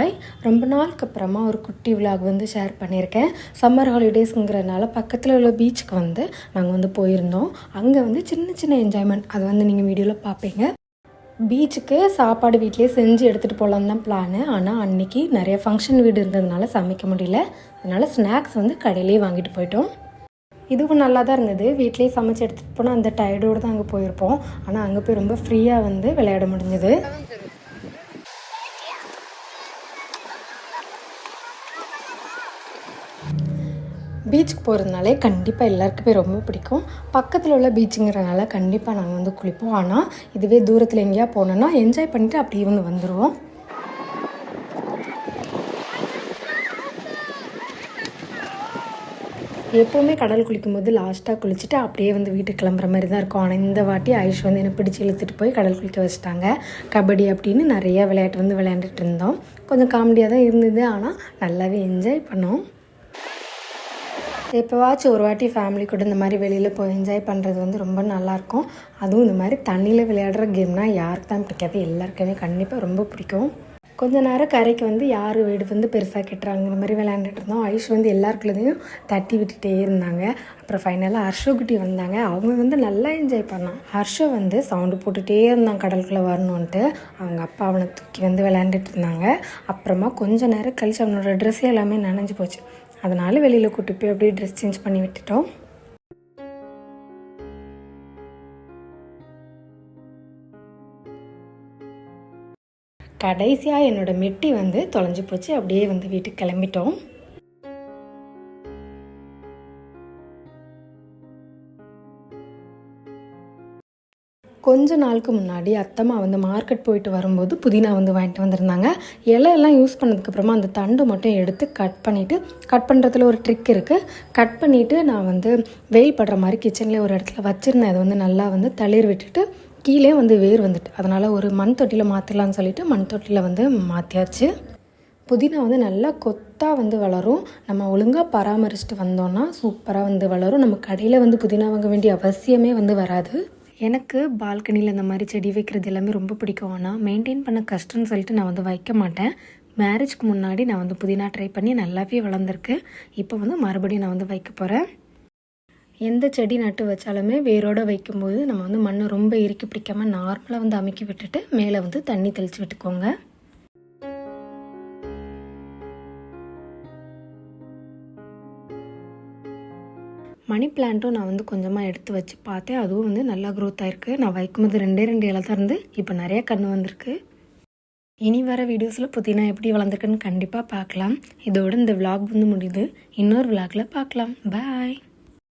Hi ரொம்ப நாளுக்கு அப்புறமா ஒரு குட்டி விலாக் வந்து ஷேர் பண்ணியிருக்கேன். சம்மர் ஹாலிடேஸுங்கிறனால பக்கத்தில் உள்ள பீச்சுக்கு வந்து நாங்கள் வந்து போயிருந்தோம். அங்கே வந்து சின்ன சின்ன என்ஜாய்மெண்ட் அது வந்து நீங்கள் வீடியோவில் பார்ப்பீங்க. பீச்சுக்கு சாப்பாடு வீட்டிலே செஞ்சு எடுத்துகிட்டு போகலான்னு தான் பிளானு ஆனால் அன்றைக்கி நிறைய ஃபங்க்ஷன் வீடு இருந்ததுனால சமைக்க முடியல. அதனால் ஸ்நாக்ஸ் வந்து கடையிலேயே வாங்கிட்டு போயிட்டோம். இதுவும் நல்லா தான் இருந்தது. வீட்லேயே சமைச்சு எடுத்துகிட்டு போனால் அந்த டயர்டோடு தான் அங்கே போயிருப்போம். ஆனால் அங்கே போய் ரொம்ப ஃப்ரீயாக வந்து விளையாட முடிஞ்சது. பீச்சுக்கு போகிறதுனாலே கண்டிப்பாக எல்லாருக்குமே ரொம்ப பிடிக்கும். பக்கத்தில் உள்ள பீச்சுங்கிறனால கண்டிப்பாக நாங்கள் வந்து குளிப்போம். ஆனால் இதுவே தூரத்தில் எங்கேயா போனோன்னா என்ஜாய் பண்ணிவிட்டு அப்படியே வந்து வந்துடுவோம் எப்போவுமே கடல் குளிக்கும்போது லாஸ்ட்டாக குளிச்சுட்டு அப்படியே வந்து வீட்டுக்கு கிளம்புற மாதிரி தான் இருக்கும். ஆனால் இந்த வாட்டி ஆயுஷ் வந்து என்னை பிடிச்சி இழுத்துட்டு போய் கடல் குளிக்க வச்சுட்டாங்க. கபடி அப்படின்னு நிறைய விளையாட்டு வந்து விளையாண்டுட்டு இருந்தோம். கொஞ்சம் காமெடியாக தான் இருந்தது. ஆனால் நல்லாவே என்ஜாய் பண்ணோம். எப்போவாச்சும் ஒரு வாட்டி ஃபேமிலி கூட இந்த மாதிரி வெளியில் போய் என்ஜாய் பண்ணுறது வந்து ரொம்ப நல்லாயிருக்கும். அதுவும் இந்த மாதிரி தண்ணியில் விளையாடுற கேம்னால் யாருக்கு தான் பிடிக்காது. எல்லாருக்குமே கண்டிப்பாக ரொம்ப பிடிக்கும். கொஞ்ச நேரம் கரைக்கு வந்து யார் வீடு வந்து பெருசாக கட்டுறாங்கிற மாதிரி விளையாண்டுட்டு இருந்தோம். ஐஷ் வந்து எல்லாருக்குள்ளதையும் தட்டி விட்டுட்டே இருந்தாங்க. அப்புறம் ஃபைனலாக ஹர்ஷோ குட்டி வந்தாங்க. அவங்க வந்து நல்லா என்ஜாய் பண்ணான். ஹர்ஷோ வந்து சவுண்டு போட்டுகிட்டே இருந்தான் கடலுக்குள்ளே வரணுன்ட்டு அவங்க அப்பா அவனை தூக்கி வந்து விளையாண்டுட்டு இருந்தாங்க. அப்புறமா கொஞ்ச நேரம் கழிச்சு அவனோட ட்ரெஸ் எல்லாமே நனைஞ்சு போச்சு. அதனால் வெளியில் கூட்டு போய் அப்படியே ட்ரெஸ் சேஞ்ச் பண்ணி விட்டுட்டோம். கடைசியாக என்னோடய மெட்டி வந்து தொலைஞ்சு போச்சு. அப்படியே வந்து வீட்டுக்கு கிளம்பிட்டோம். கொஞ்ச நாளுக்கு முன்னாடி அத்தம்மா வந்து மார்க்கெட் போயிட்டு வரும்போது புதினா வந்து வாங்கிட்டு வந்திருந்தாங்க. இலையெல்லாம் யூஸ் பண்ணதுக்கப்புறமா அந்த தண்டு மட்டும் எடுத்து கட் பண்ணிவிட்டு கட் பண்ணுறதுல ஒரு ட்ரிக் இருக்குது கட் பண்ணிவிட்டு நான் வந்து வெயில் படுற மாதிரி கிச்சன்லேயே ஒரு இடத்துல வச்சுருந்தேன். அதை வந்து நல்லா வந்து தளிர் விட்டுட்டு கீழே வந்து வேர் வந்துட்டு அதனால் ஒரு மண் தொட்டியில் மாற்றிடலான்னு சொல்லிட்டு மண் தொட்டியில் வந்து மாற்றியாச்சு புதினா வந்து நல்லா கொத்தாக வந்து வளரும். நம்ம ஒழுங்காக பராமரிச்சுட்டு வந்தோம்னா சூப்பராக வந்து வளரும். நம்ம கடையில் வந்து புதினா வாங்க வேண்டிய அவசியமே வந்து வராது. எனக்கு பால்கனியில் இந்த மாதிரி செடி வைக்கிறது எல்லாமே ரொம்ப பிடிக்கும். ஆனால் மெயின்டைன் பண்ண கஷ்டம்னு சொல்லிட்டு நான் வந்து வைக்க மாட்டேன். மேரேஜ்க்கு முன்னாடி நான் வந்து புதினா ட்ரை பண்ணி நல்லாவே வளர்ந்துருக்கு. இப்போ வந்து மறுபடியும் நான் வந்து வைக்க போகிறேன் எந்த செடி நட்டு வச்சாலுமே வேரோடு வைக்கும்போது நம்ம வந்து மண்ணை ரொம்ப இறுக்கி பிடிக்காமல் நார்மலாக வந்து அமைக்கி விட்டுட்டு மேலே வந்து தண்ணி தெளித்து விட்டுக்கோங்க. மணி பிளான்ட்டும் நான் வந்து கொஞ்சமாக எடுத்து வச்சு பார்த்தேன். அதுவும் வந்து நல்லா க்ரோத் ஆயிருக்கு. நான் வைக்கும்போது ரெண்டே ரெண்டு இலை தான் இருந்து இப்போ நிறைய கன்று வந்திருக்கு. இனி வர வீடியோஸில் புதினா எப்படி வளர்ந்துருக்குன்னு கண்டிப்பாக பார்க்கலாம். இதோட இந்த விலாக் வந்து முடியுது. இன்னொரு விலாகில் பார்க்கலாம். பாய்